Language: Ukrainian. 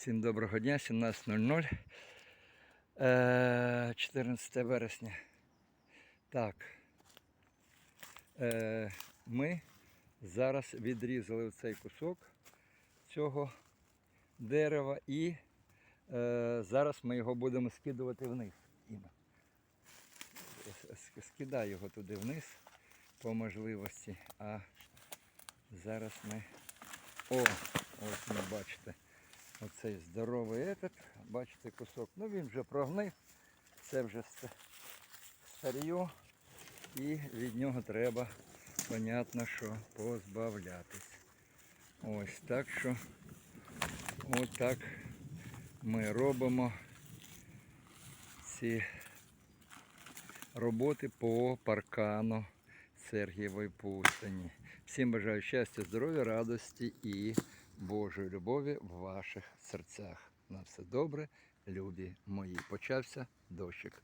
Всім доброго дня, 17.00. Е, 14 вересня. Так. Е, Ми зараз відрізали цей кусок цього дерева і е, зараз ми його будемо скидувати вниз. Іна. С- с- Скидай його туди вниз по можливості. А зараз ми. О, ось ви бачите. Оцей здоровий етап, бачите кусок. Ну він вже прогнив, це вже ста- старьо і від нього треба, понятно, що позбавлятись. Ось так що отак ми робимо ці роботи по паркану Сергієвої пустині. Всім бажаю щастя, здоров'я, радості і Божої любові в ваших серцях. На все добре, любі мої. Почався дощик.